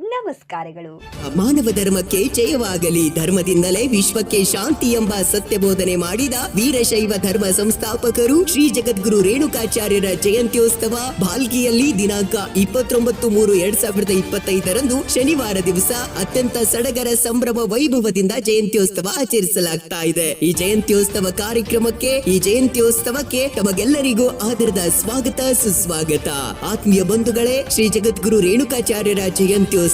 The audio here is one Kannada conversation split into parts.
ನಮಸ್ಕಾರಗಳು. ಮಾನವ ಧರ್ಮಕ್ಕೆ ಜಯವಾಗಲಿ. ಧರ್ಮದಿಂದಲೇ ವಿಶ್ವಕ್ಕೆ ಶಾಂತಿ ಎಂಬ ಸತ್ಯ ಬೋಧನೆ ಮಾಡಿದ ವೀರಶೈವ ಧರ್ಮ ಸಂಸ್ಥಾಪಕರು ಶ್ರೀ ಜಗದ್ಗುರು ರೇಣುಕಾಚಾರ್ಯರ ಜಯಂತ್ಯೋತ್ಸವ ಭಾಲ್ಗಿಯಲ್ಲಿ ದಿನಾಂಕ ಇಪ್ಪತ್ತೊಂಬತ್ತು ಮೂರು ಎರಡ್ ಸಾವಿರದ ಇಪ್ಪತ್ತೈದರಂದು ಶನಿವಾರ ದಿವಸ ಅತ್ಯಂತ ಸಡಗರ ಸಂಭ್ರಮ ವೈಭವದಿಂದ ಜಯಂತ್ಯೋತ್ಸವ ಆಚರಿಸಲಾಗ್ತಾ ಇದೆ. ಈ ಜಯಂತ್ಯೋತ್ಸವ ಕಾರ್ಯಕ್ರಮಕ್ಕೆ, ಈ ಜಯಂತ್ಯೋತ್ಸವಕ್ಕೆ ತಮಗೆಲ್ಲರಿಗೂ ಆದರದ ಸ್ವಾಗತ, ಸುಸ್ವಾಗತ. ಆತ್ಮೀಯ ಬಂಧುಗಳೇ, ಶ್ರೀ ಜಗದ್ಗುರು ರೇಣುಕಾಚಾರ್ಯರ ಜಯಂತ್ಯೋತ್ಸವ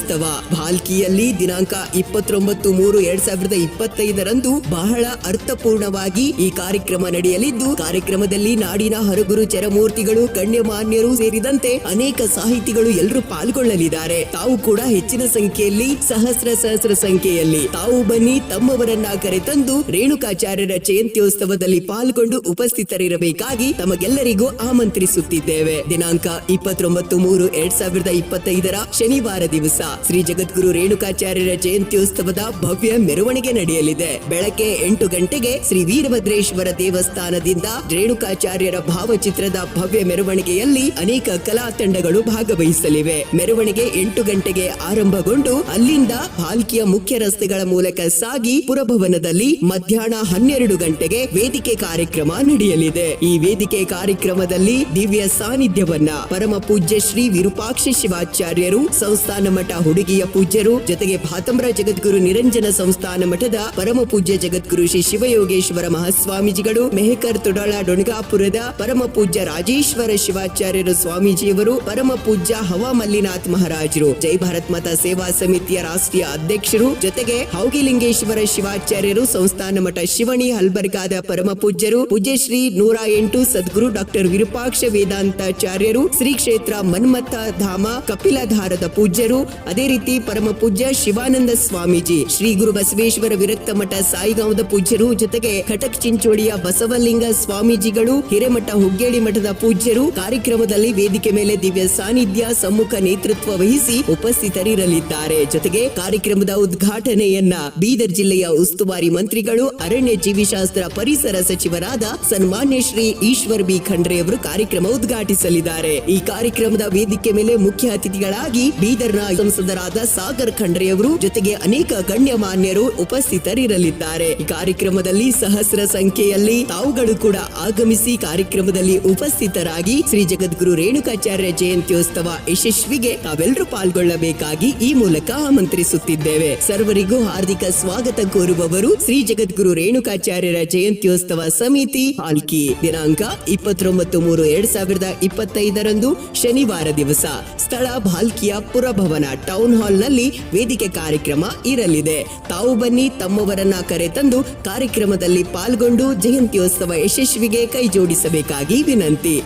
ಭಾಲ್ಕಿಯಲ್ಲಿ ದಿನಾಂಕ ಇಪ್ಪತ್ತೊಂಬತ್ತು ಮೂರು ಎರಡ್ ಸಾವಿರದ ಇಪ್ಪತ್ತೈದರಂದು ಬಹಳ ಅರ್ಥಪೂರ್ಣವಾಗಿ ಈ ಕಾರ್ಯಕ್ರಮ ನಡೆಯಲಿದ್ದು, ಕಾರ್ಯಕ್ರಮದಲ್ಲಿ ನಾಡಿನ ಹರಗುರು ಚರಮೂರ್ತಿಗಳು, ಗಣ್ಯಮಾನ್ಯರು ಸೇರಿದಂತೆ ಅನೇಕ ಸಾಹಿತಿಗಳು ಎಲ್ಲರೂ ಪಾಲ್ಗೊಳ್ಳಲಿದ್ದಾರೆ. ತಾವು ಕೂಡ ಹೆಚ್ಚಿನ ಸಂಖ್ಯೆಯಲ್ಲಿ, ಸಹಸ್ರ ಸಹಸ್ರ ಸಂಖ್ಯೆಯಲ್ಲಿ. ತಾವು ಬನ್ನಿ, ತಮ್ಮವರನ್ನ ಕರೆತಂದು ರೇಣುಕಾಚಾರ್ಯರ ಜಯಂತ್ಯೋತ್ಸವದಲ್ಲಿ ಪಾಲ್ಗೊಂಡು ಉಪಸ್ಥಿತರಿರಬೇಕಾಗಿ ತಮಗೆಲ್ಲರಿಗೂ ಆಮಂತ್ರಿಸುತ್ತಿದ್ದೇವೆ. ದಿನಾಂಕ ಇಪ್ಪತ್ತೊಂಬತ್ತು ಮೂರು ಎರಡ್ ಸಾವಿರದ ಇಪ್ಪತ್ತೈದರ ಶನಿವಾರ ದಿವಸ. ಶ್ರೀ ಜಗದ್ಗುರು ರೇಣುಕಾಚಾರ್ಯರ ಜಯಂತ್ಯೋತ್ಸವದ ಭವ್ಯ ಮೆರವಣಿಗೆ ನಡೆಯಲಿದೆ. ಬೆಳಗ್ಗೆ ಎಂಟು ಗಂಟೆಗೆ ಶ್ರೀ ವೀರಭದ್ರೇಶ್ವರ ದೇವಸ್ಥಾನದಿಂದ ರೇಣುಕಾಚಾರ್ಯರ ಭಾವಚಿತ್ರದ ಭವ್ಯ ಮೆರವಣಿಗೆಯಲ್ಲಿ ಅನೇಕ ಕಲಾ ತಂಡಗಳು ಭಾಗವಹಿಸಲಿವೆ. ಮೆರವಣಿಗೆ ಎಂಟು ಗಂಟೆಗೆ ಆರಂಭಗೊಂಡು ಅಲ್ಲಿಂದ ಭಾಲ್ಕಿಯ ಮುಖ್ಯ ರಸ್ತೆಗಳ ಮೂಲಕ ಸಾಗಿ ಪುರಭವನದಲ್ಲಿ ಮಧ್ಯಾಹ್ನ ಹನ್ನೆರಡು ಗಂಟೆಗೆ ವೇದಿಕೆ ಕಾರ್ಯಕ್ರಮ ನಡೆಯಲಿದೆ. ಈ ವೇದಿಕೆ ಕಾರ್ಯಕ್ರಮದಲ್ಲಿ ದಿವ್ಯ ಸಾನ್ನಿಧ್ಯವನ್ನ ಪರಮ ಪೂಜ್ಯ ಶ್ರೀ ವಿರೂಪಾಕ್ಷ ಶಿವಾಚಾರ್ಯರು ಸಂಸ್ಥಾನ ಮಠ ಹುಡುಗಿಯ ಪೂಜ್ಯರು, ಜೊತೆಗೆ ಭಾತಂಬ್ರ ಜಗದ್ಗುರು ನಿರಂಜನ ಸಂಸ್ಥಾನ ಮಠದ ಪರಮ ಪೂಜ್ಯ ಜಗದ್ಗುರು ಶ್ರೀ ಶಿವಯೋಗೇಶ್ವರ ಮಹಾಸ್ವಾಮೀಜಿಗಳು, ಮೆಹಕರ್ ತೊಡಳ ಡೊಣಗಾಪುರದ ಪರಮ ಪೂಜ್ಯ ರಾಜೇಶ್ವರ ಶಿವಾಚಾರ್ಯರು ಸ್ವಾಮೀಜಿಯವರು, ಪರಮ ಪೂಜ್ಯ ಹವಾ ಮಲ್ಲಿನಾಥ್ ಮಹಾರಾಜರು, ಜೈ ಭಾರತ್ ಮತ ಸೇವಾ ಸಮಿತಿಯ ರಾಷ್ಟ್ರೀಯ ಅಧ್ಯಕ್ಷರು, ಜೊತೆಗೆ ಹೌಗಿಲಿಂಗೇಶ್ವರ ಶಿವಾಚಾರ್ಯರು ಸಂಸ್ಥಾನ ಮಠ ಶಿವಣಿ ಹಲ್ಬರ್ಗಾದ ಪರಮ ಪೂಜ್ಯರು, ಪೂಜ್ಯ ಶ್ರೀ ನೂರ ಎಂಟು ಸದ್ಗುರು ಡಾಕ್ಟರ್ ವಿರೂಪಾಕ್ಷ ವೇದಾಂತಾಚಾರ್ಯರು, ಶ್ರೀ ಕ್ಷೇತ್ರ ಮನ್ಮಥ ಧಾಮ ಕಪಿಲಧಾರದ ಪೂಜ್ಯರು ಅದೇ ರೀತಿ ಪರಮ ಪೂಜ್ಯ ಶಿವಾನಂದ ಸ್ವಾಮೀಜಿ, ಶ್ರೀ ಗುರು ಬಸವೇಶ್ವರ ವಿರಕ್ತ ಮಠ ಸಾಯಿಗಾಂವದ ಪೂಜ್ಯರು ಜೊತೆಗೆ ಕಟಕ್ ಚಿಂಚೋಳಿಯ ಬಸವಲಿಂಗ ಸ್ವಾಮೀಜಿಗಳು, ಹಿರೇಮಠ ಹುಗ್ಗೇಡಿ ಮಠದ ಪೂಜ್ಯರು ಕಾರ್ಯಕ್ರಮದಲ್ಲಿ ವೇದಿಕೆ ಮೇಲೆ ದಿವ್ಯ ಸಾನ್ನಿಧ್ಯ ಸಮ್ಮುಖ ನೇತೃತ್ವ ವಹಿಸಿ ಉಪಸ್ಥಿತರಿರಲಿದ್ದಾರೆ. ಜೊತೆಗೆ ಕಾರ್ಯಕ್ರಮದ ಉದ್ಘಾಟನೆಯನ್ನ ಬೀದರ್ ಜಿಲ್ಲೆಯ ಉಸ್ತುವಾರಿ ಮಂತ್ರಿಗಳು, ಅರಣ್ಯ ಜೀವಿಶಾಸ್ತ್ರ ಪರಿಸರ ಸಚಿವರಾದ ಸನ್ಮಾನ್ಯ ಶ್ರೀ ಈಶ್ವರ್ ಬಿ. ಖಂಡ್ರೆ ಅವರು ಕಾರ್ಯಕ್ರಮ ಉದ್ಘಾಟಿಸಲಿದ್ದಾರೆ. ಈ ಕಾರ್ಯಕ್ರಮದ ವೇದಿಕೆ ಮೇಲೆ ಮುಖ್ಯ ಅತಿಥಿಗಳಾಗಿ ಬೀದರ್ನ ಸಂಸದರಾದ ಸಾಗರ್ ಖಂಡ್ರೆಯವರು ಜೊತೆಗೆ ಅನೇಕ ಗಣ್ಯಮಾನ್ಯರು ಉಪಸ್ಥಿತರಿರಲಿದ್ದಾರೆ. ಈ ಕಾರ್ಯಕ್ರಮದಲ್ಲಿ ಸಹಸ್ರ ಸಂಖ್ಯೆಯಲ್ಲಿ ತಾವುಗಳು ಕೂಡ ಆಗಮಿಸಿ ಕಾರ್ಯಕ್ರಮದಲ್ಲಿ ಉಪಸ್ಥಿತರಾಗಿ ಶ್ರೀ ಜಗದ್ಗುರು ರೇಣುಕಾಚಾರ್ಯ ಜಯಂತ್ಯೋತ್ಸವ ಯಶಸ್ವಿಗೆ ತಾವೆಲ್ಲರೂ ಪಾಲ್ಗೊಳ್ಳಬೇಕಾಗಿ ಈ ಮೂಲಕ ಆಮಂತ್ರಿಸುತ್ತಿದ್ದೇವೆ. ಸರ್ವರಿಗೂ ಹಾರ್ದಿಕ ಸ್ವಾಗತ ಕೋರುವವರು ಶ್ರೀ ಜಗದ್ಗುರು ರೇಣುಕಾಚಾರ್ಯರ ಜಯಂತ್ಯೋತ್ಸವ ಸಮಿತಿ ಪಾಲ್ಕಿ ದಿನಾಂಕ ಇಪ್ಪತ್ತೊಂಬತ್ತು ಮೂರು ಎರಡ್ ಸಾವಿರದ ಇಪ್ಪತ್ತೈದರಂದು ಶನಿವಾರ ದಿವಸ. ಸ್ಥಳ ಭಾಲ್ಕಿಯ ಪುರಭವನ ಟೌನ್ ಹಾಲ್ನಲ್ಲಿ ವೇದಿಕೆ ಕಾರ್ಯಕ್ರಮ ಇರಲಿದೆ. ತಾವು ಬನ್ನಿ, ತಮ್ಮವರನ್ನ ಕರೆತಂದು ಕಾರ್ಯಕ್ರಮದಲ್ಲಿ ಪಾಲ್ಗೊಂಡು ಜಯಂತ್ಯೋತ್ಸವ ಯಶಸ್ವಿಗೆ ಕೈಜೋಡಿಸಬೇಕಾಗಿ ವಿನಂತಿ.